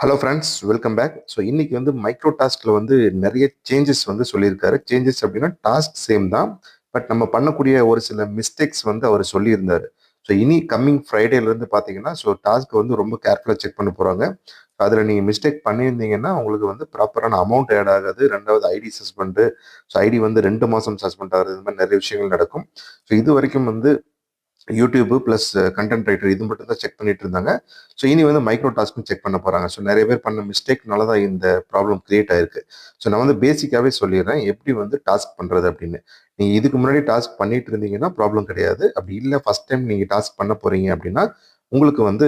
Hello friends welcome back so இன்னைக்கு வந்து micro டாஸ்கில் வந்து நிறைய சேஞ்சஸ் வந்து சொல்லியிருக்காரு. சேஞ்சஸ் அப்படின்னா டாஸ்க் சேம் தான். பட் நம்ம பண்ணக்கூடிய ஒரு சில மிஸ்டேக்ஸ் வந்து அவர் சொல்லியிருந்தார். ஸோ இனி கம்மிங் ஃப்ரைடேலேருந்து பார்த்தீங்கன்னா ஸோ டாஸ்க்கை வந்து ரொம்ப கேர்ஃபுல்லாக செக் பண்ண போகிறாங்க அதில் நீங்கள் மிஸ்டேக் பண்ணியிருந்தீங்கன்னா உங்களுக்கு வந்து ப்ராப்பரான அமௌண்ட் ஆட் ஆகாது. ரெண்டாவது ஐடி சஸ்பெண்டு ஸோ ஐடி வந்து ரெண்டு மாதம் சஸ்பெண்ட் ஆகுது இந்த மாதிரி நிறைய விஷயங்கள் நடக்கும். ஸோ இது வரைக்கும் வந்து யூடியூப்பு ப்ளஸ் கண்டென்ட் ரைட்டர் இது மட்டும் தான் செக் பண்ணிட்டு இருந்தாங்க. ஸோ இனி வந்து மைக்ரோ டாஸ்க்கும் செக் பண்ண போகிறாங்க ஸோ நிறைய பேர் பண்ண மிஸ்டேக்னால தான் இந்த ப்ராப்ளம் கிரியேட் ஆயிருக்கு. ஸோ நான் வந்து பேசிக்காகவே சொல்லிடுறேன். எப்படி வந்து டாஸ்க் பண்ணுறது அப்படின்னு. நீங்கள் இதுக்கு முன்னாடி டாஸ்க் பண்ணிட்டு இருந்தீங்கன்னா ப்ராப்ளம் கிடையாது. அப்படி இல்லை ஃபஸ்ட் டைம் நீங்கள் டாஸ்க் பண்ண போகிறீங்க அப்படின்னா உங்களுக்கு வந்து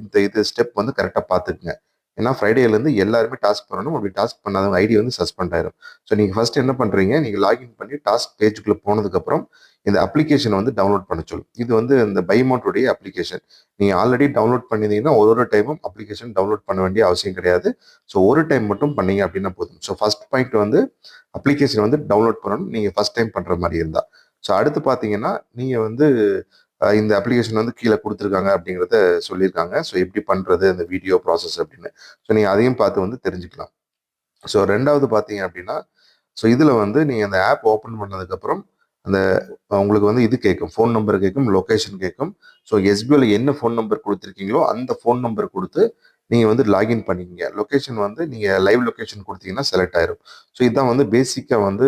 இந்த இது ஸ்டெப் வந்து கரெக்டாக பார்த்துக்குங்க. ஏன்னா ஃப்ரைடேலேருந்து எல்லாருமே டாஸ்க் பண்ணணும். அப்படி டாஸ்க் பண்ணாதவங்க ஐடி வந்து சஸ்பெண்ட் ஆயிரும். ஸோ நீங்கள் ஃபர்ஸ்ட் என்ன பண்ணுறீங்க நீங்கள் லாகின் பண்ணி டாஸ்க் பேஜுக்குள்ளே போனதுக்கப்புறம் இந்த அப்ளிகேஷனை வந்து டவுன்லோட் பண்ண சொல்லும் இது வந்து இந்த பைமோட்டுடைய அப்ளிகேஷன் நீங்கள் ஆல்ரெடி டவுன்லோட் பண்ணியிருந்தீங்கன்னா ஒரு ஒரு டைமும் அப்ளிகேஷன் டவுன்லோட் பண்ண வேண்டிய அவசியம் கிடையாது. ஸோ ஒரு டைம் மட்டும் பண்ணீங்க அப்படின்னா போதும். ஸோ ஃபர்ஸ்ட் பாயிண்ட் வந்து அப்ளிகேஷன் வந்து டவுன்லோட் பண்ணணும். நீங்கள் ஃபர்ஸ்ட் டைம் பண்ணுற மாதிரி இருந்தால் ஸோ அடுத்து பார்த்தீங்கன்னா நீங்கள் வந்து இந்த அப்ளிகேஷன் வந்து கீழே கொடுத்துருக்காங்க அப்படிங்கிறத சொல்லியிருக்காங்க. ஸோ எப்படி பண்ணுறது அந்த வீடியோ ப்ராசஸ் அப்படின்னு. ஸோ நீங்கள் அதையும் பார்த்து வந்து தெரிஞ்சுக்கலாம். ஸோ ரெண்டாவது பார்த்தீங்க அப்படின்னா ஸோ இதில் வந்து நீங்கள் அந்த ஆப் ஓப்பன் பண்ணதுக்கப்புறம் அந்த உங்களுக்கு வந்து இது கேட்கும். ஃபோன் நம்பர் கேட்கும் லொக்கேஷன் கேட்கும். ஸோ எஸ்பிஐல என்ன ஃபோன் நம்பர் கொடுத்துருக்கீங்களோ அந்த ஃபோன் நம்பர் கொடுத்து நீங்கள் வந்து லாகின் பண்ணிக்கிங்க. லொக்கேஷன் வந்து நீங்கள் லைவ் லொக்கேஷன் கொடுத்தீங்கன்னா செலக்ட் ஆயிரும். ஸோ இதுதான் வந்து பேசிக்காக வந்து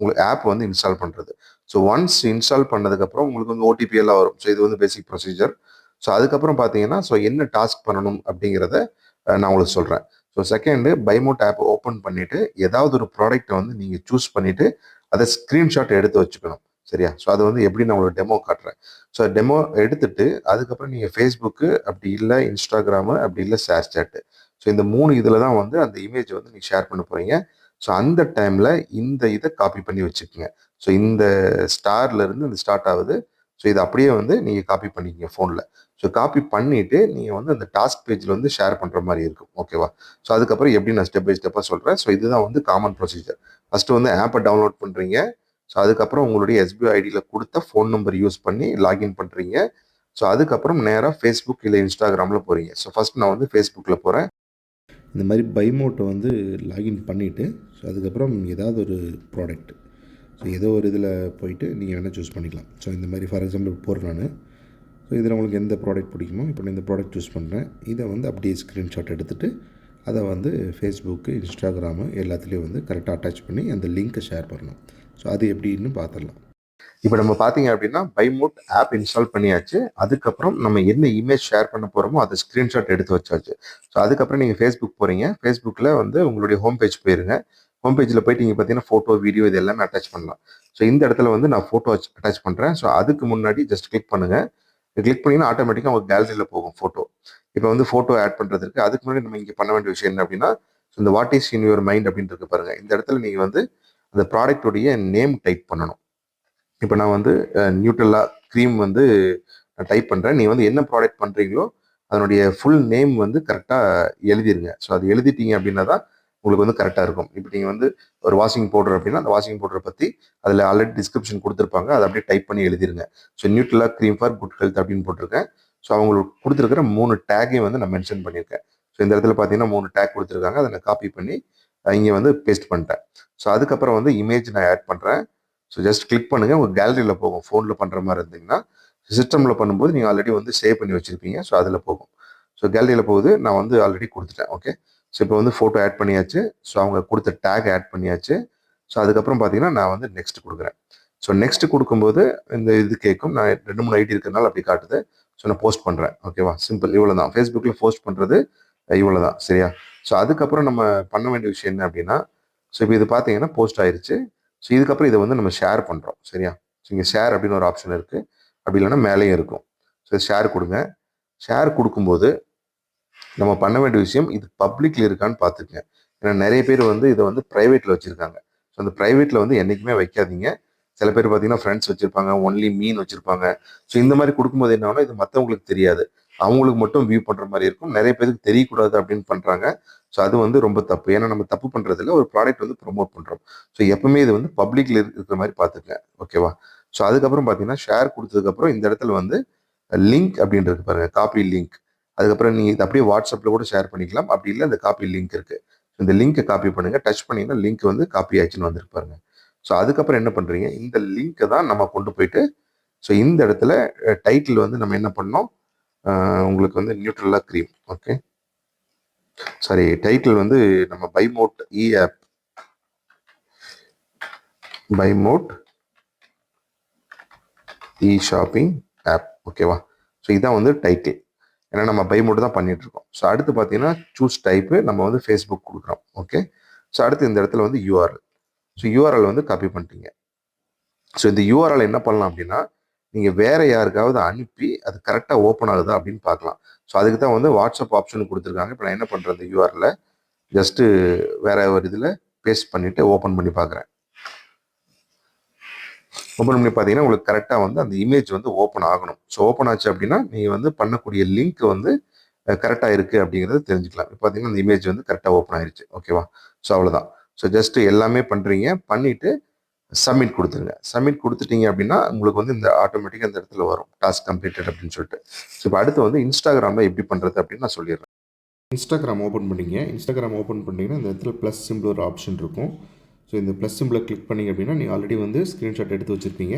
உங்களுக்கு ஆப் வந்து இன்ஸ்டால் பண்ணுறது ஸோ ஒன்ஸ் இன்ஸ்டால் பண்ணதுக்கப்புறம் உங்களுக்கு வந்து ஓடிபி எல்லாம் வரும். ஸோ இது வந்து பேசிக் ப்ரொசீஜர் ஸோ அதுக்கப்புறம் பார்த்தீங்கன்னா ஸோ என்ன டாஸ்க் பண்ணணும் அப்படிங்கிறத நான் உங்களுக்கு சொல்கிறேன் ஸோ செகண்டு பைமோட் ஆப் ஓப்பன் பண்ணிவிட்டு ஏதாவது ஒரு ப்ராடக்ட்டை வந்து நீங்கள் சூஸ் பண்ணிவிட்டு அதை ஸ்க்ரீன்ஷாட் எடுத்து வச்சுக்கணும். சரியா? ஸோ அது வந்து எப்படி நான் உங்களுக்கு டெமோ காட்டுறேன். ஸோ டெமோ எடுத்துட்டு அதுக்கப்புறம் நீங்கள் ஃபேஸ்புக்கு அப்படி இல்லை இன்ஸ்டாகிராமு அப்படி இல்லை ஷேர் சேட்டு ஸோ இந்த மூணு இதில் தான் வந்து அந்த இமேஜ் வந்து நீங்கள் ஷேர் பண்ண போகிறீங்க ஸோ அந்த டைமில் இந்த இதை காப்பி பண்ணி வச்சுக்கோங்க. ஸோ இந்த ஸ்டார்லேருந்து இருந்து ஸ்டார்ட் ஆகுது. ஸோ இதை அப்படியே வந்து நீங்கள் காப்பி பண்ணிக்கங்க ஃபோனில் ஸோ காப்பி பண்ணிவிட்டு நீங்கள் வந்து அந்த டாஸ்க் பேஜில் வந்து ஷேர் பண்ணுற மாதிரி இருக்கும். ஓகேவா ஸோ அதுக்கப்புறம் எப்படி நான் ஸ்டெப் பை ஸ்டெப்பாக சொல்கிறேன் ஸோ இதுதான் வந்து காமன் ப்ரொசீஜர் ஃபஸ்ட்டு வந்து ஆப்பை டவுன்லோட் பண்ணுறீங்க ஸோ அதுக்கப்புறம் உங்களுடைய எஸ்பிஐ ஐடியில் கொடுத்த ஃபோன் நம்பர் யூஸ் பண்ணி லாகின் பண்ணுறீங்க ஸோ அதுக்கப்புறம் நேராக ஃபேஸ்புக் இல்லை இன்ஸ்டாகிராமில் போகிறீங்க ஸோ ஃபஸ்ட் நான் வந்து ஃபேஸ்புக்கில் போகிறேன் இந்த மாதிரி பைமோட்டை வந்து லாகின் பண்ணிவிட்டு ஸோ அதுக்கப்புறம் ஏதாவது ஒரு ப்ராடக்ட் ஸோ ஏதோ ஒரு இதில் போயிட்டு நீங்கள் வேணால் சூஸ் பண்ணிக்கலாம். ஸோ இந்த மாதிரி ஃபார் எக்ஸாம்பிள் போடுறேன் நான். ஸோ இதில் உங்களுக்கு எந்த ப்ராடக்ட் பிடிக்குமோ இப்போ நான் இந்த ப்ராடக்ட் சூஸ் பண்ணுறேன் இதை வந்து அப்படியே ஸ்க்ரீன்ஷாட் எடுத்துகிட்டு அதை வந்து ஃபேஸ்புக்கு இன்ஸ்டாகிராமு எல்லாத்துலேயும் வந்து கரெக்டாக அட்டாச் பண்ணி அந்த லிங்க்கை ஷேர் பண்ணணும் ஸோ அது எப்படின்னு பார்த்துடலாம் இப்போ நம்ம பார்த்தீங்க அப்படின்னா பைமோட் ஆப் இன்ஸ்டால் பண்ணியாச்சு. அதுக்கப்புறம் நம்ம என்ன இமேஜ் ஷேர் பண்ண போகிறோமோ அதை ஸ்க்ரீன்ஷாட் எடுத்து வச்சாச்சு. ஸோ அதுக்கப்புறம் நீங்கள் ஃபேஸ்புக் போகிறீங்க ஃபேஸ்புக்கில் வந்து உங்களுடைய ஹோம் பேஜ் போயிருங்க. ஹோம் பேஜில் போயிட்டு நீங்கள் பார்த்தீங்கன்னா ஃபோட்டோ வீடியோ இது எல்லாமே அட்டாச் பண்ணலாம். ஸோ இந்த இடத்துல வந்து நான் ஃபோட்டோ அட்டாச் பண்ணுறேன் ஸோ அதுக்கு முன்னாடி ஜஸ்ட் கிளிக் பண்ணுங்கள் கிளிக் பண்ணிங்கன்னா ஆட்டோமேட்டிக்காக உங்கள் கேலரியில் போகும் ஃபோட்டோ இப்போ வந்து ஃபோட்டோ ஆட் பண்ணுறதுக்கு அதுக்கு முன்னாடி நம்ம இங்கே பண்ண வேண்டிய விஷயம் என்ன அப்படின்னா ஸோ இந்த what is in your mind அப்படின்னு இருக்கு பாருங்கள் இந்த இடத்துல நீங்கள் வந்து அந்த ப்ராடக்ட்டுடைய நேம் டைப் பண்ணணும். இப்போ நான் வந்து நியூட்ரலா க்ரீம் வந்து நான் டைப் பண்ணுறேன் நீ வந்து என்ன ப்ராடக்ட் பண்ணுறீங்களோ அதனுடைய ஃபுல் நேம் வந்து கரெக்டாக எழுதிருங்க. ஸோ அது எழுதிட்டீங்க அப்படின்னா தான் உங்களுக்கு வந்து கரெக்டாக இருக்கும். இப்போ நீங்கள் வந்து ஒரு வாஷிங் பவுடர் அப்படின்னா அந்த வாஷிங் பவுடரை பற்றி அதில் ஆல்ரெடி டிஸ்கிரிப்ஷன் கொடுத்துருப்பாங்க. அதை அப்படியே டைப் பண்ணி எழுதிருங்க. So நியூட்ரலா cream for good health அப்படின்னு போட்டிருக்கேன். ஸோ அவங்களுக்கு கொடுத்துருக்கிற மூணு டேக்கையும் வந்து நான் மென்ஷன் பண்ணியிருக்கேன். ஸோ இந்த இடத்துல பார்த்தீங்கன்னா மூணு டேக் கொடுத்துருக்காங்க. அதை நான் காப்பி பண்ணி இங்கே வந்து பேஸ்ட் பண்ணிட்டேன். ஸோ அதுக்கப்புறம் வந்து இமேஜ் நான் ஆட் பண்ணுறேன் ஸோ ஜஸ்ட் கிளிக் பண்ணுங்கள் உங்கள் கேலரியில் போகும். ஃபோனில் பண்ணுற மாதிரி இருந்தீங்கன்னா சிஸ்டமில் பண்ணும்போது நீங்கள் ஆல்ரெடி வந்து சேவ் பண்ணி வச்சுருப்பீங்க. ஸோ அதில் போகும். ஸோ கேலரியில் போகுது. நான் வந்து ஆல்ரெடி கொடுத்துட்டேன். ஓகே ஸோ இப்போ வந்து ஃபோட்டோ ஆட் பண்ணியாச்சு. ஸோ அவங்க கொடுத்த டேக் ஆட் பண்ணியாச்சு. ஸோ அதுக்கப்புறம் பார்த்தீங்கன்னா நான் வந்து நெக்ஸ்ட் கொடுக்குறேன். ஸோ நெக்ஸ்ட் கொடுக்கும்போது இந்த இது கேட்கும் நான் ரெண்டு மூணு ஐடி இருக்கிறதுனால அப்படி காட்டுது. ஸோ நான் போஸ்ட் பண்ணுறேன் ஓகேவா சிம்பிள் இவ்வளோ தான் ஃபேஸ்புக்கில் போஸ்ட் பண்ணுறது இவ்வளோ தான் சரியா? ஸோ அதுக்கப்புறம் நம்ம பண்ண வேண்டிய விஷயம் என்ன அப்படின்னா ஸோ இப்போ இது பார்த்தீங்கன்னா போஸ்ட் ஆயிடுச்சு ஸோ இதுக்கப்புறம் இதை வந்து நம்ம ஷேர் பண்ணுறோம் சரியா? ஸோ இங்கே ஷேர் அப்படின்னு ஒரு ஆப்ஷன் இருக்குது அப்படி இல்லைன்னா மேலேயும் இருக்கும். ஸோ ஷேர் கொடுங்க. ஷேர் கொடுக்கும்போது நம்ம பண்ண வேண்டிய விஷயம் இது பப்ளிக்ல இருக்கான்னு பார்த்துக்கங்க. ஏன்னா நிறைய பேர் வந்து இதை வந்து ப்ரைவேட்டில் வச்சுருக்காங்க. ஸோ அந்த ப்ரைவேட்டில் வந்து என்றைக்குமே வைக்காதீங்க. சில பேர் பார்த்தீங்கன்னா ஃப்ரெண்ட்ஸ் வச்சுருப்பாங்க ஒன்லி மீன் வச்சுருப்பாங்க. ஸோ இந்த மாதிரி கொடுக்கும்போது என்ன இது மற்றவங்களுக்கு தெரியாது. அவங்களுக்கு மட்டும் வியூ பண்ணுற மாதிரி இருக்கும். நிறைய பேருக்கு தெரியக்கூடாது அப்படின்னு பண்ணுறாங்க ஸோ அது வந்து ரொம்ப தப்பு. ஏன்னா நம்ம தப்பு பண்ணுறதுல ஒரு ப்ராடக்ட் வந்து ப்ரொமோட் பண்ணுறோம் ஸோ எப்பவுமே இது வந்து பப்ளிக்ல இருக்கிற மாதிரி பார்த்துக்கங்க. ஓகேவா ஸோ அதுக்கப்புறம் பார்த்தீங்கன்னா ஷேர் கொடுத்ததுக்கப்புறம் இந்த இடத்துல வந்து லிங்க் அப்படின்றது பாருங்க. காப்பி லிங்க் அதுக்கப்புறம் நீங்கள் இது அப்படியே வாட்ஸ்அப்பில் கூட ஷேர் பண்ணிக்கலாம். அப்படி இல்லை இந்த காப்பி லிங்க் இருக்குது இந்த லிங்க்கை காப்பி பண்ணுங்கள் டச் பண்ணிங்கன்னா லிங்க் வந்து காப்பி ஆச்சுன்னு வந்துருப்பாருங்க ஸோ அதுக்கப்புறம் என்ன பண்ணுறீங்க இந்த லிங்க்கை தான் நம்ம கொண்டு போயிட்டு ஸோ இந்த இடத்துல டைட்டில் வந்து நம்ம என்ன பண்ணோம்? உங்களுக்கு வந்து நியூட்ரலா க்ரீம் ஓகே சாரி டைட்டில் வந்து நம்ம பைமோட் இ ஆப் பைமோட் இ ஷாப்பிங் ஆப் ஓகேவா ஸோ இதான் வந்து டைட்டில் ஏன்னா நம்ம பைமோட் தான் பண்ணிட்டு இருக்கோம் ஸோ அடுத்து பார்த்தீங்கன்னா சூஸ் டைப்பு நம்ம வந்து ஃபேஸ்புக் கொடுக்குறோம். ஓகே ஸோ அடுத்து இந்த இடத்துல வந்து யூஆர்எல் ஸோ யூஆர்எல் வந்து காப்பி பண்ணிட்டீங்க. ஸோ இந்த யூஆர்எல் என்ன பண்ணலாம் அப்படின்னா நீங்கள் வேறு யாருக்காவது அனுப்பி அது கரெக்டாக ஓப்பன் ஆகுதா அப்படின்னு பார்க்கலாம். ஸோ அதுக்கு தான் வந்து வாட்ஸ்அப் ஆப்ஷன் கொடுத்துருக்காங்க. இப்போ நான் என்ன பண்ணுறது யூஆரில் ஜஸ்ட்டு வேற ஒரு இதில் பேஸ்ட் பண்ணிவிட்டு ஓப்பன் பண்ணி பார்க்குறேன். ஓப்பன் பண்ணி பார்த்தீங்கன்னா உங்களுக்கு கரெக்டாக வந்து அந்த இமேஜ் வந்து ஓப்பன் ஆகணும். ஸோ ஓப்பன் ஆச்சு அப்படின்னா நீங்கள் வந்து பண்ணக்கூடிய லிங்க் வந்து கரெக்டாக இருக்குது அப்படிங்கிறத தெரிஞ்சுக்கலாம். இப்போ பார்த்தீங்கன்னா அந்த இமேஜ் வந்து கரெக்டாக ஓப்பன் ஆயிடுச்சு ஓகேவா ஸோ அவ்வளோதான் ஸோ ஜஸ்ட்டு எல்லாமே பண்ணுறீங்க பண்ணிவிட்டு சப்மிட் கொடுத்துருங்க. சப்மிட் கொடுத்துட்டீங்க அப்படின்னா உங்களுக்கு வந்து இந்த ஆட்டோமேட்டிக்காக இந்த இடத்துல வரும். டாஸ்க் கம்ப்ளீட்டட் அப்படின்னு சொல்லிட்டு. ஸோ இப்போ அடுத்து வந்து இன்ஸ்டாகிராமில் எப்படி பண்ணுறது அப்படின்னு நான் சொல்லிடுறேன். இன்ஸ்டாகிராம் ஓப்பன் பண்ணிங்க. இன்ஸ்டாகிராம் ஓப்பன் பண்ணிங்கன்னா இந்த இடத்துல ப்ளஸ் சிம்பிள் ஒரு ஆப்ஷன் இருக்கும். ஸோ இந்த ப்ளஸ் சிம்பிளை கிளிக் பண்ணிங்க அப்படின்னா நீங்கள் ஆல்ரெடி வந்து ஸ்க்ரீன்ஷாட் எடுத்து வச்சுருப்பீங்க.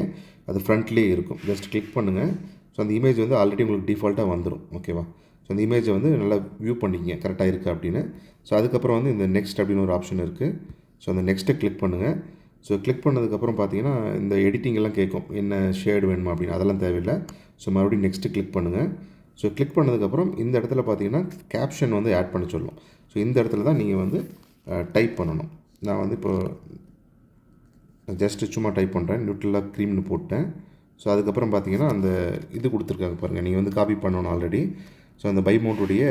அது ஃப்ரண்ட்லேயே இருக்கும். ஜஸ்ட் கிளிக் பண்ணுங்கள் ஸோ அந்த இமேஜ் வந்து ஆல்ரெடி உங்களுக்கு டிஃபால்ட்டாக வந்துடும் ஓகேவா ஸோ அந்த இமேஜை வந்து நல்லா வியூ பண்ணிங்க கரெக்டாக இருக்குது அப்படின்னு. ஸோ அதுக்கப்புறம் வந்து இந்த நெக்ஸ்ட் அப்படின்னு ஒரு ஆப்ஷன் இருக்குது ஸோ அந்த நெக்ஸ்ட்டை கிளிக் பண்ணுங்கள் ஸோ கிளிக் பண்ணதுக்கப்புறம் பார்த்தீங்கன்னா இந்த எடிட்டிங் எல்லாம் கேட்கும் என்ன ஷேடு வேணுமா அப்படின்னு. அதெல்லாம் தேவையில்லை. ஸோ மறுபடியும் நெக்ஸ்ட்டு கிளிக் பண்ணுங்கள் ஸோ கிளிக் பண்ணதுக்கப்புறம் இந்த இடத்துல பார்த்தீங்கன்னா கேப்ஷன் வந்து ஆட் பண்ண சொல்லும். ஸோ இந்த இடத்துல தான் நீங்கள் வந்து டைப் பண்ணணும். நான் வந்து இப்போ ஜஸ்ட்டு சும்மா டைப் பண்ணுறேன் நியூட்ரலாக க்ரீம்னு போட்டேன். ஸோ அதுக்கப்புறம் பார்த்தீங்கன்னா அந்த இது கொடுத்துருக்காங்க பாருங்கள் நீங்கள் வந்து காப்பி பண்ணணும் ஆல்ரெடி ஸோ அந்த பைமோட்டுடைய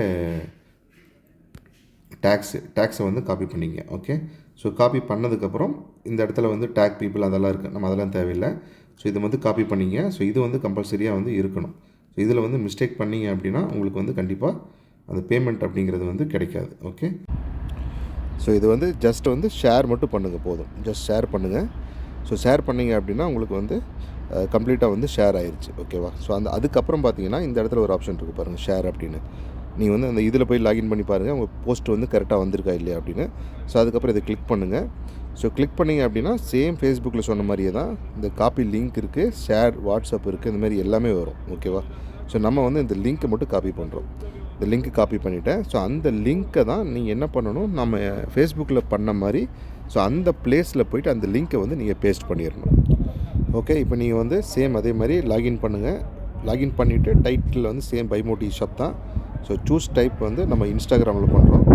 டேக்ஸு டேக்ஸை வந்து காப்பி பண்ணிங்க. ஓகே ஸோ காப்பி பண்ணதுக்கப்புறம் இந்த இடத்துல வந்து டேக் பீப்புள் அதெல்லாம் இருக்குது நம்ம அதெல்லாம் தேவையில்லை. ஸோ இதை வந்து காப்பி பண்ணிங்க. ஸோ இது வந்து கம்பல்சரியாக வந்து இருக்கணும். ஸோ இதில் வந்து மிஸ்டேக் பண்ணீங்க அப்படின்னா உங்களுக்கு வந்து கண்டிப்பாக அந்த பேமெண்ட் அப்படிங்கிறது வந்து கிடைக்காது. ஓகே ஸோ இது வந்து ஜஸ்ட் வந்து ஷேர் மட்டும் பண்ணுங்கள் போதும். ஜஸ்ட் ஷேர் பண்ணுங்கள் ஸோ ஷேர் பண்ணீங்க அப்படின்னா உங்களுக்கு வந்து கம்ப்ளீட்டாக வந்து ஷேர் ஆயிடுச்சு ஓகேவா ஸோ அந்த அதுக்கப்புறம் பார்த்தீங்கன்னா இந்த இடத்துல ஒரு ஆப்ஷன் இருக்குது பாருங்கள் ஷேர் அப்படின்னு. நீங்கள் வந்து அந்த இதில் போய் லாகின் பண்ணி பாருங்கள் உங்கள் போஸ்ட் வந்து கரெக்டாக வந்திருக்கா இல்லையா அப்படின்னு. ஸோ அதுக்கப்புறம் இதை கிளிக் பண்ணுங்கள் ஸோ கிளிக் பண்ணிங்க அப்படின்னா சேம் ஃபேஸ்புக்கில் சொன்ன மாதிரியே தான் இந்த காப்பி லிங்க் இருக்குது ஷேர் வாட்ஸ்அப் இருக்குது இந்த மாதிரி எல்லாமே வரும். ஓகேவா ஸோ நம்ம வந்து இந்த லிங்க்கை மட்டும் காப்பி பண்ணுறோம் இந்த லிங்க்கு காப்பி பண்ணிவிட்டேன் ஸோ அந்த லிங்க்கை தான் நீங்கள் என்ன பண்ணணும்? நம்ம ஃபேஸ்புக்கில் பண்ண மாதிரி ஸோ அந்த பிளேஸில் போயிட்டு அந்த லிங்க்கை வந்து நீங்கள் பேஸ்ட் பண்ணிடணும். ஓகே இப்போ நீங்கள் வந்து சேம் அதே மாதிரி லாகின் பண்ணுங்கள் லாகின் பண்ணிவிட்டு டைட்டில் வந்து சேம் பைமோட்டி ஷாப் தான். ஸோ சூஸ் டைப் வந்து நம்ம இன்ஸ்டாகிராமில் பண்ணுறோம்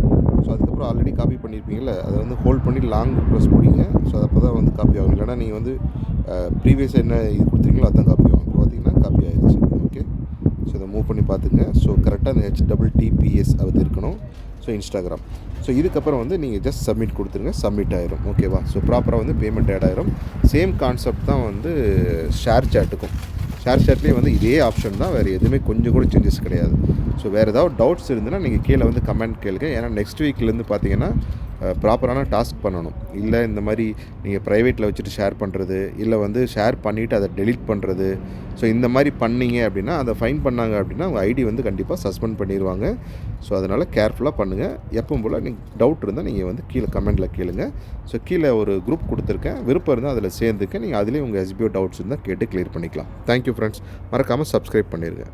ஸோ அதுக்கப்புறம் ஆல்ரெடி காப்பி பண்ணியிருப்பீங்களே அதை வந்து ஹோல்ட் பண்ணி லாங் ப்ரெஸ் பிடிங்க. ஸோ அப்போ தான் வந்து காப்பி ஆகும். இல்லைனா நீங்கள் வந்து ப்ரீவியஸ் என்ன இது கொடுத்துருக்கீங்களோ அதான் காப்பி ஆகும். இப்போ பார்த்தீங்கன்னா காப்பி ஆகிடுச்சு ஓகே ஸோ இதை மூவ் பண்ணி பார்த்துங்க ஸோ கரெக்டாக அந்த ஹெச் டபுள் டிபிஎஸ் அது இருக்கணும். ஸோ இன்ஸ்டாகிராம் ஸோ இதுக்கப்புறம் வந்து நீங்கள் ஜஸ்ட் சப்மிட் கொடுத்துருங்க. சப்மிட் ஆயிரும். ஓகேவா ஸோ ப்ராப்பராக வந்து பேமெண்ட் ஆட் ஆயிரும். சேம் கான்செப்ட் தான் வந்து ஷேர் சேட்டுக்கும் ஷேர் சேட்லேயே வந்து இதே ஆப்ஷன் தான். வேறு எதுவுமே கொஞ்சம் கூட சேஞ்சஸ் கிடையாது. ஸோ வேறு ஏதாவது டவுட்ஸ் இருந்ததுன்னா நீங்கள் கீழே வந்து கமெண்ட் கேளுங்க. ஏன்னா நெக்ஸ்ட் வீக்லேருந்து பார்த்தீங்கன்னா ப்ராப்பரான டாஸ்க் பண்ணணும். இல்லை இந்த மாதிரி நீங்கள் ப்ரைவேட்டில் வச்சுட்டு ஷேர் பண்ணுறது இல்லை வந்து ஷேர் பண்ணிவிட்டு அதை டெலீட் பண்ணுறது ஸோ இந்த மாதிரி பண்ணீங்க அப்படின்னா அதை ஃபைன் பண்ணாங்க அப்படின்னா உங்கள் ஐடி வந்து கண்டிப்பாக சஸ்பெண்ட் பண்ணிடுவாங்க ஸோ அதனால் கேர்ஃபுல்லாக பண்ணுங்கள் எப்பவும் போல் நீங்கள் டவுட் இருந்தால் நீங்கள் வந்து கீழே கமெண்ட்டில் கேளுங்க. ஸோ கீழே ஒரு குரூப் கொடுத்துருக்கேன். விருப்பம் இருந்தால் அதில் சேர்ந்துக்க நீங்கள் அதுலேயும் உங்கள் எஸ்பிஓ டவுட்ஸ் இருந்தால் கேட்டு கிளியர் பண்ணிக்கலாம். தேங்க்யூ ஃப்ரெண்ட்ஸ் மறக்காமல் சப்ஸ்கிரைப் பண்ணிடுங்க